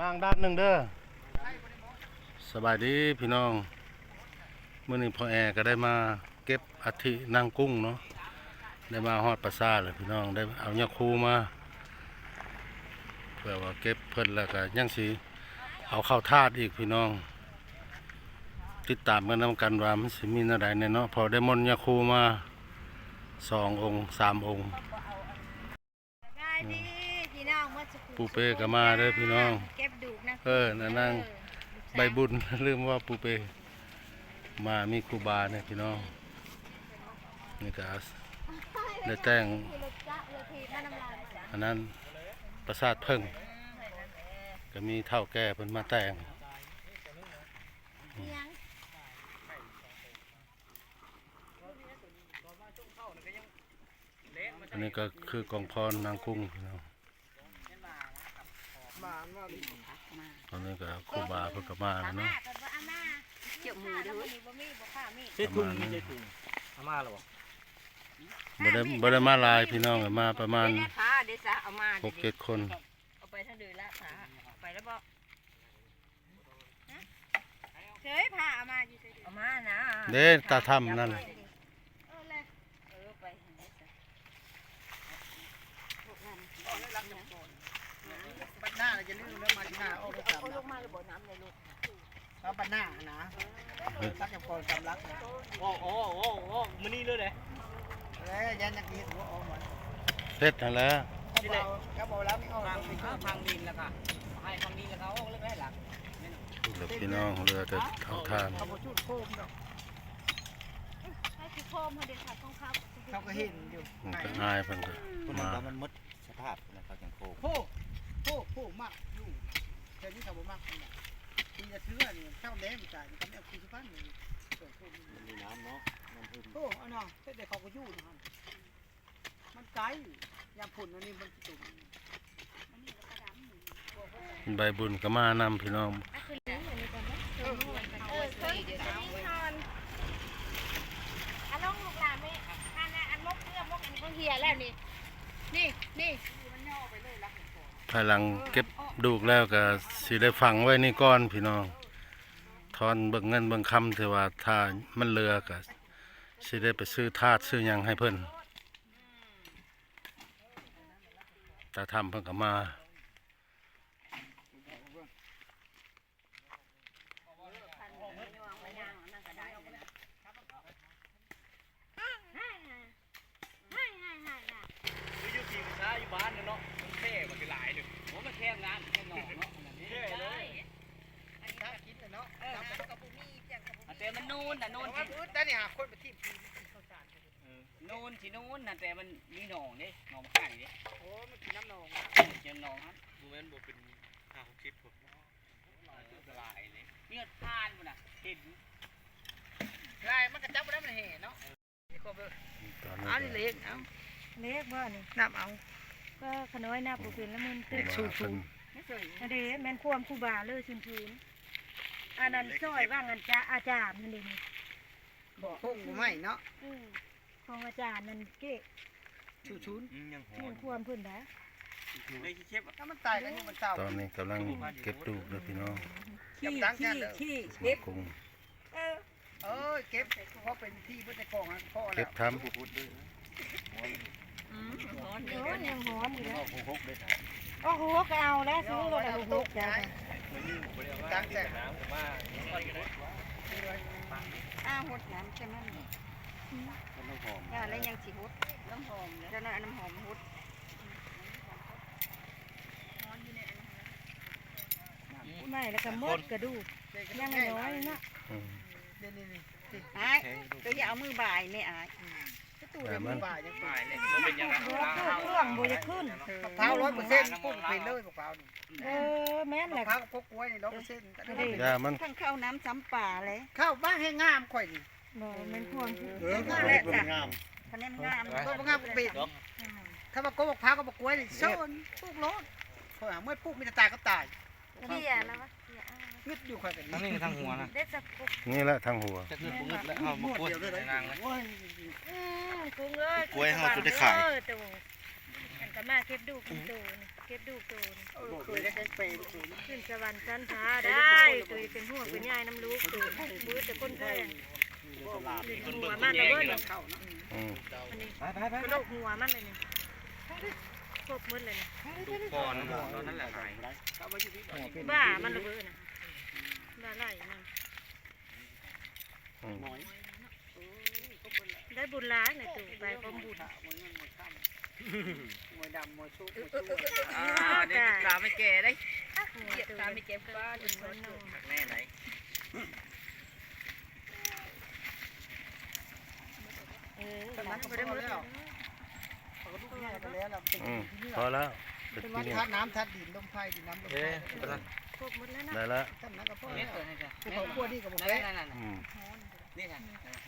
มางด้านหนึ่งเด้อสบายดีพี่น้องเมื่อนี้พ่อแอก็ได้มาเก็บอัฐินางกุ้งเนาะได้มาฮอดปราสาทเลยพี่น้องได้เอายาคูมาเพื่อว่าเก็บเพิ่นแล้วก็ยังสิเอาเข้าธาตุอีกพี่น้อง ติดตามกันนำกันว่ามันสิมีอะไรเนี่ยเนาะพอได้มนต์ยาคูมาสององค์สามองค์ได้ดีพี่น้องเมื่อสักครู่ปูเป้ก็มาเด้อพี่น้อง เก็บดูกนะเออนั่นนั่งใบบุญลืมว่าปูเป มามีครูบาเนี่ยพี่น้องนี่ก็ได้แต่งคือรถจ้าเรือทีมาน้ำลายมาอันนั้นประสาทเพิ่ง ก็มีเท่าแก่เพิ่นมาแต่งเพียงอันนี้ก็คือกองพรนางกุ้ง พี่น้องตอนนี้ก็ครูบาเพิ่นก็มาแล้วเนาะอาม่าอาม่าเกี่ยวมือด้วยบ่มีบ่ข้ามีใช่ถุงไม่ใช่ถุงอาม่าหรอบ่ได้บ่ได้มาหลายพี่น้องก็มาประมาณเดี๋ยวขาเดี๋ยวซะเอามาหกเจ็ดคนเอาไปทั้งเดือนละขาเอาไปแล้วบอกเฉยพาอาม่าอยู่เฉยเอามานะเด้ตาถ้ำนั่นเออเลย เออไปเห็นไหมซะ บัดหน้าเราจะลืมแล้วมาที่หน้าโอ้ไปจับ เอาลงมาหรือบ่น้ำเลยลูก แล้วบัดหน้านะรักกับคนจำรักนะโอ้โอ้โอ้โอ้มือนี่เลยเลยแล้วยันยักษ์นี้ถือว่าโอ้หมดเฮ็ดนั่นแหละก็บอกก็บอกแล้วไม่ออกทางทางดินแล้วค่ะให้ทางดินแล้วเขาโอ้เลิกได้หลังเดี๋ยวพี่น้องเรือจะเท่าทานเขาบอกจุดโคมดอกให้คือโคมให้เด็กขาดต้องเข้าเขาก็เห็นอยู่มันก็อายเพิ่นก็คุณมาว่ามันหมดสภาพแล้วเขาจังโคกโคโคโคมากอยู่แต่นี่เขาบอกมากนี่ คุณจะซื้อนี่เช่าแดงจ่ายเขาไม่เอาคืนทุกพันเลยมันมีน้ำเนาะน้ำพึ่งโอ้เอาเนาะแต่เขาก็อยู่นะมันไกลยามผลอันนี้มันตุ่มใบบุญก็มานำพี่น้องเออเออเพิ่นจะมีนอนอันน้องลูกหลานไม่อันนั้นอันมกเนื้อมกอันนี้เขาเหียแล้วนี่ นี่นี่ภายหลังเก็บ ดูกแล้วก็สิได้ฝังไว้นี่ก้อนพี่น้องทอนเบิ่งเงินเบิ่งคำที่ว่าถ้ามันเรือก็สิได้ไปซื้อทาสซื้อยังให้เพิ่นตาทำเพิ่นก็มา ให้ให้ให้ให้ อยู่ที่ช้าอยู่บ้านเนาะมันแค่มันก็หลายเลยโอ้มันแค่งานแค่หนองเนาะแค่เลยถ้าคิดเนาะ แต่มันนูนน่ะนูน ว่า สิ พื้นได้นี่หาคนไปที่พีเข้าสาร นูนสินูนน่ะแต่มันมีหนองเด้หนองไก่เด้โอ้มันกินน้ำนองเจอหนองครับดูแม่นบ่เป็นห้าหกคลิปผมลายเลยเนี่ยทานมันน่ะเห็นลายมันก็จับได้มันเห็นเนาะตอนเอานี้นี่ก็เล็กเอาเล็กบ่นี่นับเอาก็ขน้อยหน้าปูเป็นแล้วมันตึกมาเพิ่นอันนี้แม่นความครูบาเลยชุนชุนอันนั้นซอยว่างอันจ้าอาจารย์นั่นเองบอกพวกไม่เนาะอืม ของอาจารย์นั่นเก๊ชูชุนยังหอแม่นนความเพิ่นนะได้ขี้เข็บถ้ามันตายกันอยู่มันเศร้าตอนนี้กำลังเก็บดูกเลยพี่น้องขี้ขี้ขี้เก็บกุ้งเออเออเก็บเพราะเป็นที่เพื่อจะกองพ่อเก็แล้วบทำพูดด้วยอืมร้อนโอ้เด้อยยังหอมอยู่แล้วโคกด้วยโอ้โหก็เอาแล้วซื้อรถเอาหกจ้ะกลางแจ้งอ้าหดน้ำใช่ไหมมั นต้องหอมย่าแล้วยังสิหดน้ำหอมจะน่าน้ำหอมหดไม่แล้วก็มดกระดูกยังน้อยนะอืมนี่นี่นี่อ้ายตัวอย่าเอามือบ่ายไม่อ้ายตู้เดี๋ยวมันบ่ายยังบ่ายเลยบ่ขึ้นเครื่องบ่จะขึ้นมะพร้าวร้อยเปอร์เซ็นต์ปุ๊บเป็นเลยมะพร้าวนี่เออแม่นแหมะละพร้าวกับพวกกล้วยนี่ร้อยเปอร์เซ็นต์ยามันทั้งข้าวน้ำซ้ำป่าเลยข้าวบ้านให้งามข่อยนี่ บ่แม่นความเออมันเป็นงามคะแนนงามก็งามเป็นถ้ามาโกมะพร้าวกับมะกล้วยนี่โซนปลูกรถข่อยหาเมื่อปลูกมีแต่ตายก็ตายเที่ยนะวะเที่ยงึดอยู่ข่อยกันทั้งนี้ทั้งหัวนะเด็ดสักกุ๊กนี่แหละทางหัวจะคือปุ๊บแล้วเอามากล้วยในนางเลยอืมกุ้งเอ้ยกล้วยให้เราจะได้ขายเออตู่อันก็มาเก็บดูกตูนเก็บดูกตูนเคยได้แกงเป็นเก็ขึ้นสวรรค์ชั้นฟ้าได้เคยเป็นหัวเป็นยายน้ำลูกเคยมือแต่คนแพงเป็น หัวมันเลยเว้ยอืมอันนี้กระโดดหัวมันเลยนี่ครบหมดเลยนี่ก่อนตอนนั้นแหละหายบ้ามันระเบิดนะบ้าไล่มันอืมได้บุญร้ายในตู่ไปพร้อมบุญมวยดำมวยชุบอ่าเดี๋ยวตาไม่แก่ได้หัวเหยียบตู่ตาไม่เจ็บฟ้าถึงคนนอนแน่ไหน เออมันก็ได้หมดแล้วเขาก็ลูกแง่กันแล้วเราเป็นอืมพอแล้วเป็นเป็นที่วัดเนี่ยทัดน้ำทัดดินลมไฟดินน้ำลมไฟครบหมดแล้วนะได้แล้วท่านนั้นก็พ่อเม็แล้ดวตัวนี้จ้ะคือเขาขั้วนี่กับผมนั่นเลยนั่นนั่นอืมนี่ค่ะ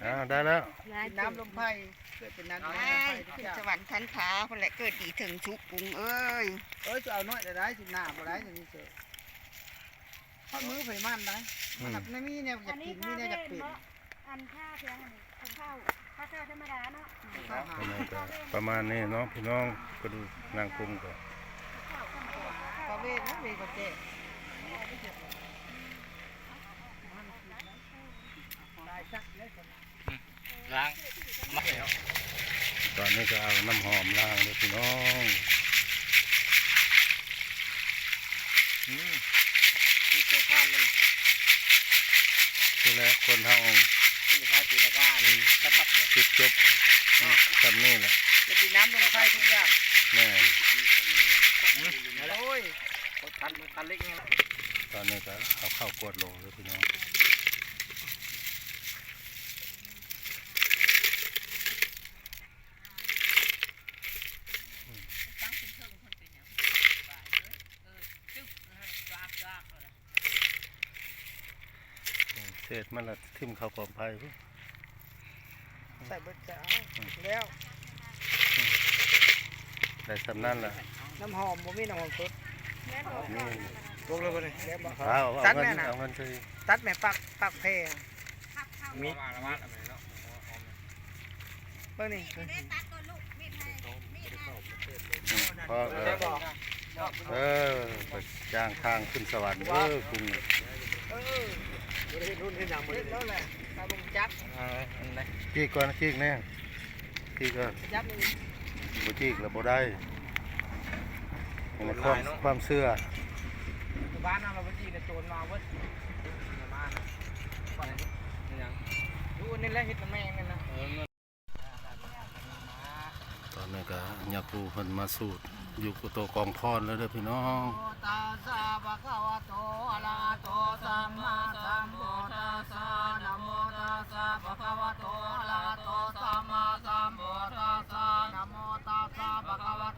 อ่าได้แล้วดินน้ำลมไฟเกิดเป็นน้ำลมไฟขึ้ทุกนอย่างสวรรค์ชั้นฟ้าคนแหละเกิดดีถึงชุกกรุงเอ้ยเอ้ยจะเอาน้อยแต่ได้สิหน้าบ่ได้อย่างนี้เจอทอดมือไฟมันนะอืมมันไม่มีแนวอยากกินมีแนวอยากเปลี่ยนอันค่าเพียงอันข้าว ข้าวข้าวธรรมดาเนาะข้าวหาอันนี้ก็ประมาณนี้เนาะพี่น้องก็ดูนางกุ้งก็ข้าวเวทนะเวทก็เจ๊ล้างไม่แล้วตอนนี้ก็เอาน้ำหอมล้างเลยพี่น้องที่เจ้าข้ามมันคือแล้วคนเฮาที่ข้าจุดก้านี่กระทับเลยจุดจบอืมทำนี่แหละจะดินน้ำลมไฟทุกอย่างแม่โอ้ยตันตันเล็กไงตอนนี้ก็เอาเข้ากวดโลเลยพี่น้องเศษมันละทิ่มเข้ากองไผ่พุ่ ใส่เบิดจะเอาแล้วได้สำนั่นละน้ำหอมบ่มีน้ำหอมสดนี่ลงเลยบ่เลยแล้วบ่เอาตัเอาดเงิแม่นน่ะเอาเงินซื้อตัดแม่ปักปักแพรมีมาละมาอะไรเนาะเบิ่งนี่อืมพอเออได้บ่เออไปจ้างทางขึ้นสวรรค์เออกุ้งนี่เออบ่ได้รุ่นเฮ็ดหยังบ่ได้แล้วแหละ ตาบ่จับอันไหนจีกก่อนจีกแน่จีกก็จับนี่บ่จีกแล้วบ่ได้นี่แหละความความเชื่อบ้านเราเมื่อกี้เนี่ยโจรมาเว้ยมานะว่าอะไรยังดูนี่แหละเฮ็ดแม่งนั่นนะเออเงินตอนนี้ก็ยาคูเพิ่นมาสูตรอยู่กุโตกองพรแล้วเด้อพี่น้องโมตัสสะภะคะวะโตอะระหะโตสัมมาสัมพุทธัสสะนะโมตั สะภะคะวะโตอะระหะโตสัมมาสัมพุทธัสสะนะโมตัสสะภะคะวะ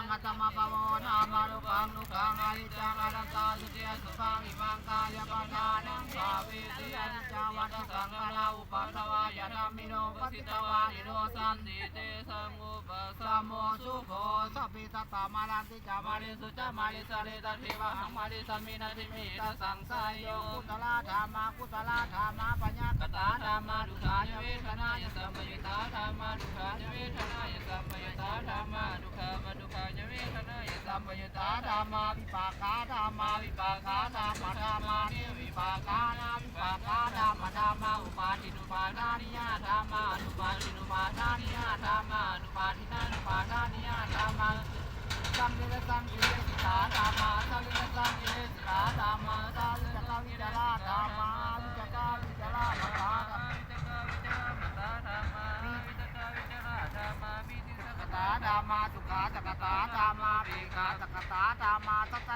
สังอัตมะปะโมนามารุกังลุกังอริจังอนัตตาสุติยสุขังอิมังกายปัญญานังสาวิติอนิจาวัฏสังขาราอุปัฏฐวายะธรรมิโนปสิตวานิโนสันติเตสัมมุปสัมโมสุโขสัพพิตตามาลันติกามาริสุจามาริสะเรตัทิวะหังมาริสัมมินาทิมิตาสังสายโยกุตลาธรรมากุตลาธรรมาปัญญ มาดุขายเวทนายสัมปยุตาธรรมาดุขายเวทนายสัมปยุตาธรรมาดุขามาดุขายเวทนายสัมปยุตาธรรมาวิปากาธรรมาวิปากาธรรมาธรรมานิวิปากานาวิปากาธรรมาธรรมาอุปาทินุปาทานิยาธรรมานุปาทินุปาทานิยาธรรมานุปาทินา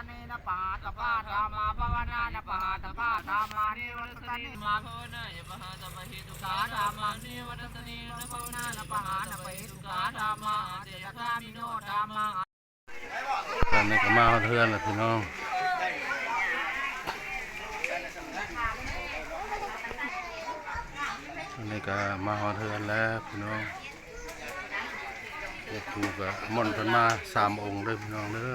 นนะปะหาตปาธรรมาภาวนานะปะหาตปาธรรมานิวัตสนิมาภาวนายมหาธรรมหิตุสุขาธรรมานิวัตสนินะภาวนานะปะหานะปะหิสุขาธรรมาเดชธรรมิโนธรรมาตอนนี้ก็มาเทือนล้วพี่น้องตอนนี้ก็มาฮอเทือนแล้วพี่น้องยาคูก็มนต์เพิ่นมาสามองค์เลยพี่น้องเด้อ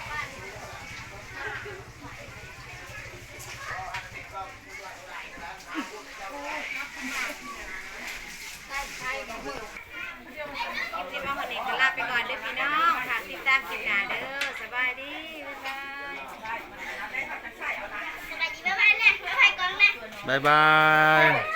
ที่มาคนนี้ก็ลาไปก่อนเลยพี่น้องค่ะติดตามกินหนาเด้อสบายดีบ๊ายาบายดีบายเลยบ๊ายบายกองเลย บายบาย